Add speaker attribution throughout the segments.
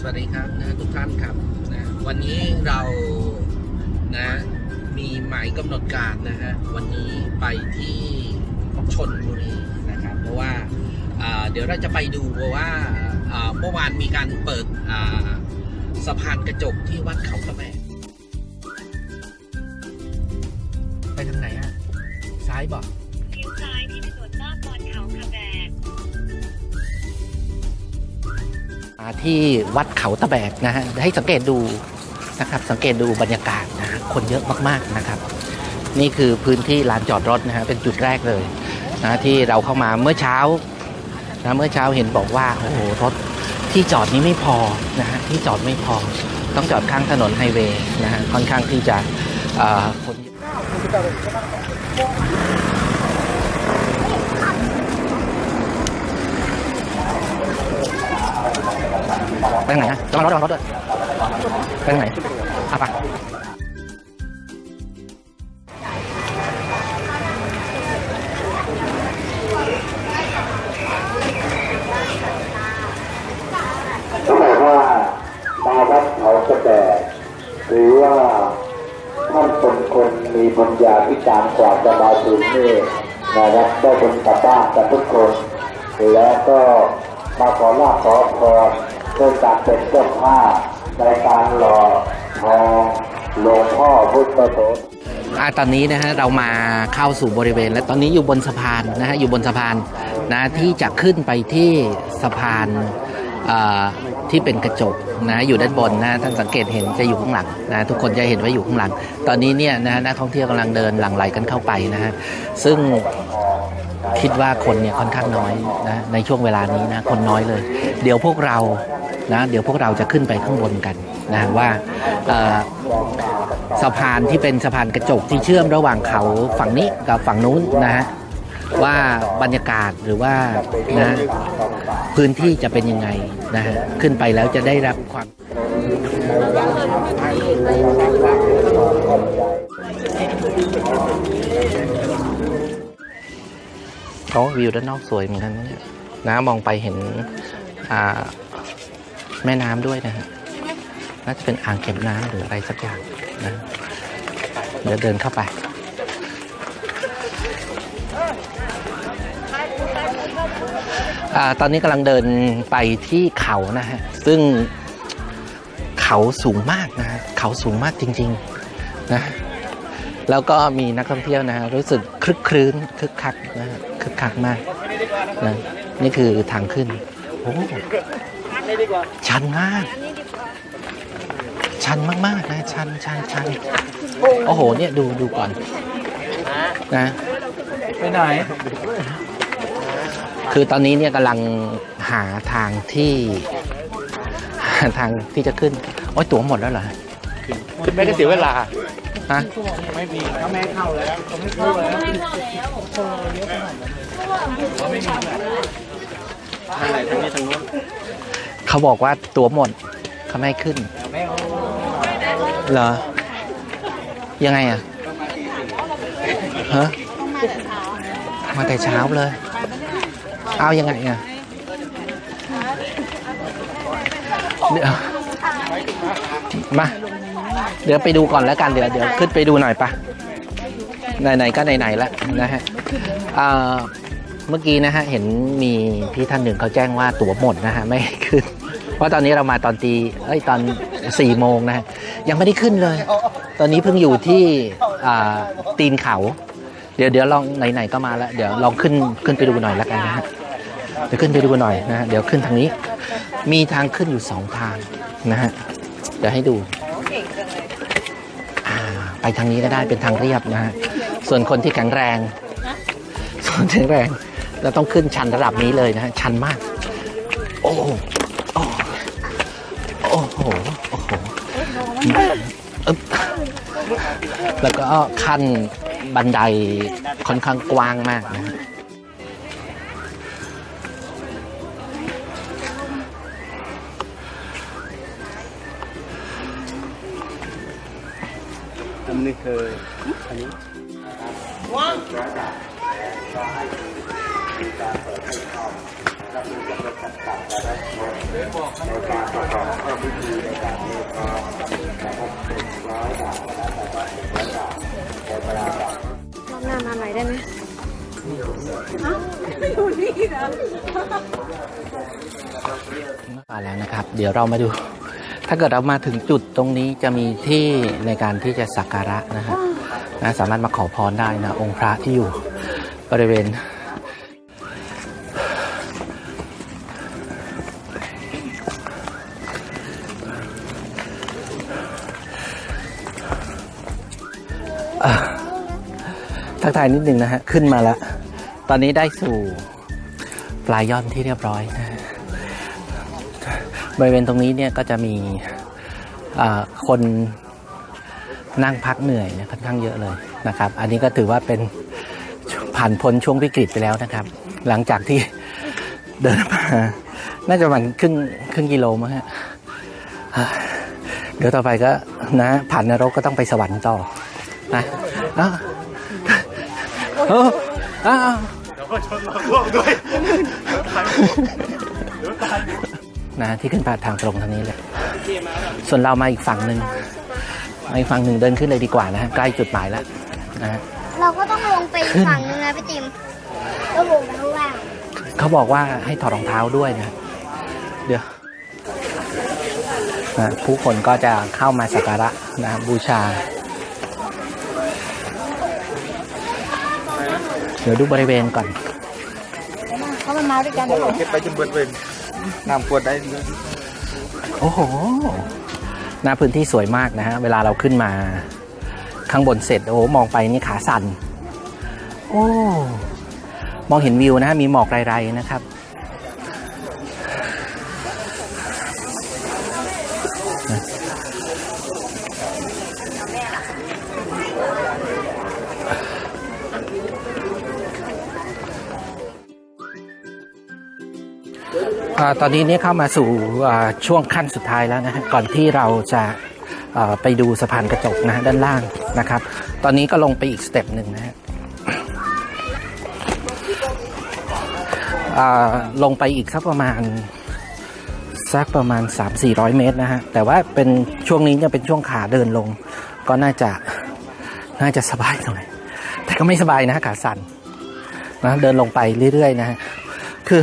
Speaker 1: สวัสดีครับนะทุกท่านครับนะวันนี้เรานะมีหมายกำหนดการนะฮะวันนี้ไปที่ชนบุรีนะครับเพราะว่าเดี๋ยวเราจะไปดูว่าอ่าเมื่อวานมีการเปิดสะพานกระจกที่วัดเขาตะแบกไปทางไหนอะซ้ายบอก
Speaker 2: ที่
Speaker 1: วัดเขาตะแบกนะฮะให้สังเกตดูนะครับ สังเกตดูบรรยากาศนะฮะคนเยอะมากๆนะครับ นี่คือพื้นที่ลานจอดรถนะฮะเป็นจุดแรกเลยนะที่เราเข้ามาเมื่อเช้านะเมื่อเช้าเห็นบอกว่าโอ้โหรถที่จอดนี้ไม่พอนะฮะที่จอดไม่พอ ต้องจอดข้างถนนไฮเวย์นะฮะค่อนข้างที่จะเอ่อคนเยอะ ไปทางไหนฮะระวังรถระวังรถด้วยไปทางไหนอะไป
Speaker 3: เขาบอกว่ามาวัดเขากระแดหรือว่าท่านเป็นคนมีปัญญาพิการณ์กว่าจะมาถึงนี่นะครับได้เป็นกลับบ้านกันทุกคน แล้วก็มาขอลาขอพร เพื่อการเป็นเจ้าภาพในการหล่อทองหลวงพ่อพุทธโสธ
Speaker 1: อ่าตอนนี้นะฮะเรามาเข้าสู่บริเวณ และตอนนี้อยู่บนสะพานนะฮะอยู่บนสะพานนะที่จะขึ้นไปที่สะพานที่เป็นกระจกนะอยู่ด้านบนนะท่านสังเกตเห็นจะอยู่ข้างหลังนะทุกคนจะเห็นว่าอยู่ข้างหลัง ตอนนี้เนี่ยนะฮะนักท่องเที่ยวกำลังเดินหลั่งไหลกันเข้าไปนะฮะซึ่งคิดว่าคนเนี่ยค่อนข้างน้อยนะในช่วงเวลานี้นะคนน้อยเลย เดี๋ยวพวกเรา นะเดี๋ยวพวกเราจะขึ้นไปข้างบนกันนะว่าสะพานที่เป็นสะพานกระจกที่เชื่อมระหว่างเขาฝั่งนี้กับฝั่งนู้นนะฮะว่าบรรยากาศหรือว่านะพื้นที่จะเป็นยังไงนะฮะขึ้นไปแล้วจะได้รับความเขาวิวด้านนอกสวยเหมือนกันเนี่ยนะมองไปเห็นอ่า แม่น้ำด้วยนะฮะน่าจะเป็นอ่างเก็บน้ำหรืออะไรสักอย่างนะเดี๋ยวเดินเข้าไปอาตอนนี้กำลังเดินไปที่เขานะฮะ ซึ่งเขาสูงมากนะเขาสูงมากจริง ๆ นะ แล้วก็มีนักท่องเที่ยวนะฮะ รู้สึกคลึกครื้นคึกคักนะคึกคักมากนะนี่คือทางขึ้น โอ้ ชันมาก ชันมากๆนะชันชันชันโอ้โห เนี่ยดูดูก่อนนะ
Speaker 4: ไปไหน
Speaker 1: คือตอนนี้เนี่ยกำลังหาทางที่หาทางที่จะขึ้น โอ้ยตั๋วหมดแล้วเหรอ
Speaker 4: ไม่ได้เสียเวลา
Speaker 1: ฮะ
Speaker 4: ไม่มีถ้าแม่เข้าแล้วเขาไม่เข้าแล้ว ทางไหนทางนี้ทางนู้น
Speaker 1: เขาบอกว่าตั๋วหมดเขาไม่ให้ขึ้น
Speaker 4: เอา
Speaker 1: เหรอ ยังไงอะฮะมาแต่เช้าเลย เอายังไงอะเดี๋ยวมา เดี๋ยวไปดูก่อนแล้วกันเดี๋ยวเดี๋ยวขึ้นไปดูหน่อยปะไหนๆก็ไหนๆแล้วนะฮะอ่า เมื่อกี้นะฮะเห็นมีพี่ท่านหนึ่งเขาแจ้งว่าตั๋วหมดนะฮะไม่ขึ้นเพราะตอนนี้เรามาตอนตีเอ้ยตอนสี่โมงนะฮะยังไม่ได้ขึ้นเลย ตอนนี้เพิ่งอยู่ที่ตีนเขา เดี๋ยวเดี๋ยวลองไหนๆก็มาแล้วเดี๋ยวลองขึ้นขึ้นไปดูหน่อยล้วกันนะฮะเดี๋ยวขึ้นไปดูหน่อยนะฮะเดี๋ยวขึ้นทางนี้ มีทางขึ้นอยู่สองทางนะฮะเดี๋ยวให้ดูไปทางนี้ก็ได้เป็นทางเรียบนะฮะส่วนคนที่แข็งแรง ส่วนแข็งแรง เราต้องขึ้นชันระดับนี้เลยนะฮะชันมาก โอ้โหโอ้โอ้โหโอ้โหแล้วก็ขั้นบันไดค่อนข้างกว้างมากนะ ฮะ
Speaker 4: อันนี้เคยอันนี้
Speaker 3: ก็
Speaker 5: รอบหน้ามาใหม่ได้ไหม
Speaker 1: มาแล้วนะครับ เดี๋ยวเรามาดู ถ้าเกิดเรามาถึงจุดตรงนี้จะมีที่ในการที่จะสักการะนะฮะนะสามารถมาขอพรได้นะ องค์พระที่อยู่บริเวณ ทักทายนิดนึงนะฮะ ขึ้นมาแล้ว ตอนนี้ได้สู่ปลายยอดที่เรียบร้อยนะบริเวณตรงนี้เนี่ยก็จะมีคนนั่งพักเหนื่อยเนี่ยค่อนข้างเยอะเลยนะครับ อันนี้ก็ถือว่าเป็นผ่านพ้นช่วงวิกฤตไปแล้วนะครับ หลังจากที่เดินมา น่าจะประมันครึ่งครึ่งกิโลมั้งฮะเดี๋ยวต่อไปก็นะผ่านนรกก็ต้องไปสวรรค์ต่อนะอ้าว เอออ้าว
Speaker 4: แล้วก็ชนเราร่วมด้วยเดี๋ยวตาย
Speaker 1: นะที่ขึ้นไปทางตรงทางนี้เลย ส่วนเรามาอีกฝั่งหนึ่งมาอีกฝั่งหนึ่งเดินขึ้นเลยดีกว่านะฮะใกล้จุดหมายแล้วนะฮะ
Speaker 5: เราก็ต้องลงไปอีกฝั่งนึงนะพี่ติมก็ลงข้างล่าง
Speaker 1: เขาบอกว่าให้ถอดรองเท้าด้วยนะ เดี๋ยวนะผู้คนก็จะเข้ามาสักการะนะบูชา ดี๋ยวดูบริเวณก่อน
Speaker 5: เขามันมาด้วยกันเลย
Speaker 4: เก็บไปจนเบิดเวนน้ำขวดได้
Speaker 1: โอ้โหหน้าพื้นที่สวยมากนะฮะ เวลาเราขึ้นมาข้างบนเสร็จ โอ้มองไปนี่ขาสั่น โอ้ มองเห็นวิวนะฮะ มีหมอกไรๆนะครับ ตอนนี้เนี่ยเข้ามาสู่ช่วงขั้นสุดท้ายแล้วนะฮะก่อนที่เราจะไปดูสะพานกระจกนะฮะด้านล่างนะครับ ตอนนี้ก็ลงไปอีกสเต็ปหนึ่งนะฮะลงไปอีกสักประมาณสักประมาณ 3-400 เมตรนะฮะ แต่ว่าเป็นช่วงนี้จะเป็นช่วงขาเดินลง ก็น่าจะน่าจะสบายหน่อย แต่ก็ไม่สบายนะฮะขาสั่นนะเดินลงไปเรื่อยๆนะฮะ คือ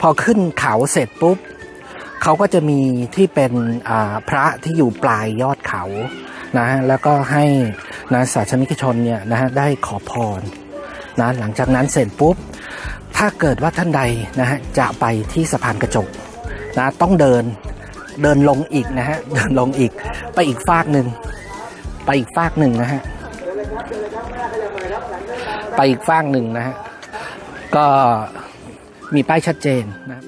Speaker 1: พอขึ้นเขาเสร็จปุ๊บเขาก็จะมีที่เป็นพระที่อยู่ปลายยอดเขานะแล้วก็ให้นะศาสนิกชนเนี่ยนะฮะได้ขอพรนะหลังจากนั้นเสร็จปุ๊บ ถ้าเกิดว่าท่านใดนะฮะจะไปที่สะพานกระจกนะต้องเดินเดินลงอีกนะฮะเดินลงอีกไปอีกฟากหนึ่งไปอีกฟากหนึ่งนะฮะไปอีกฟากหนึ่งนะฮะก็ มีป้ายชัดเจนนะครับ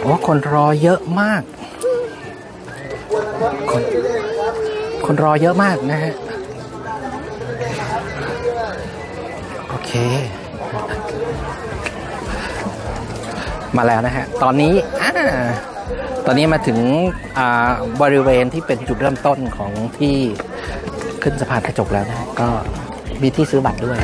Speaker 1: โอ้คนรอเยอะมาก คนคนรอเยอะมากนะฮะ โอเค มาแล้วนะฮะ ตอนนี้อ่าตอนนี้มาถึงบริเวณที่เป็นจุดเริ่มต้นของที่ขึ้นสะพานกระจกแล้วนะ ก็มีที่ซื้อบัตรด้วย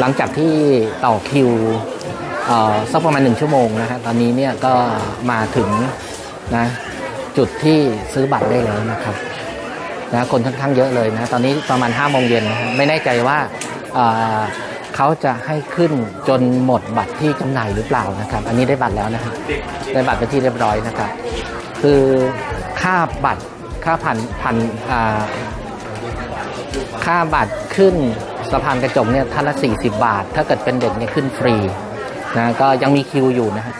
Speaker 1: หลังจากที่ต่อคิวสักประมาณหนึ่งชั่วโมงนะฮะตอนนี้เนี่ยก็มาถึงนะจุดที่ซื้อบัตรได้แล้วนะครับนะคนค่อนข้างเยอะเลยนะ ตอนนี้ประมาณ5้าโมงเย็นนะฮะไม่แน่ใจว่าเขาจะให้ขึ้นจนหมดบัตรที่จำหน่ายหรือเปล่านะครับ อันนี้ได้บัตรแล้วนะฮะได้บัตรไปที่เรียบร้อยนะครับ คือค่าบัตรค่าผ่านผ่านค่าบัตรขึ้น สะพานกระจกเนี่ยท่านละ 40 บาท ถ้าเกิดเป็นเด็กเนี่ยขึ้นฟรีนะก็ยังมีคิวอยู่นะฮะ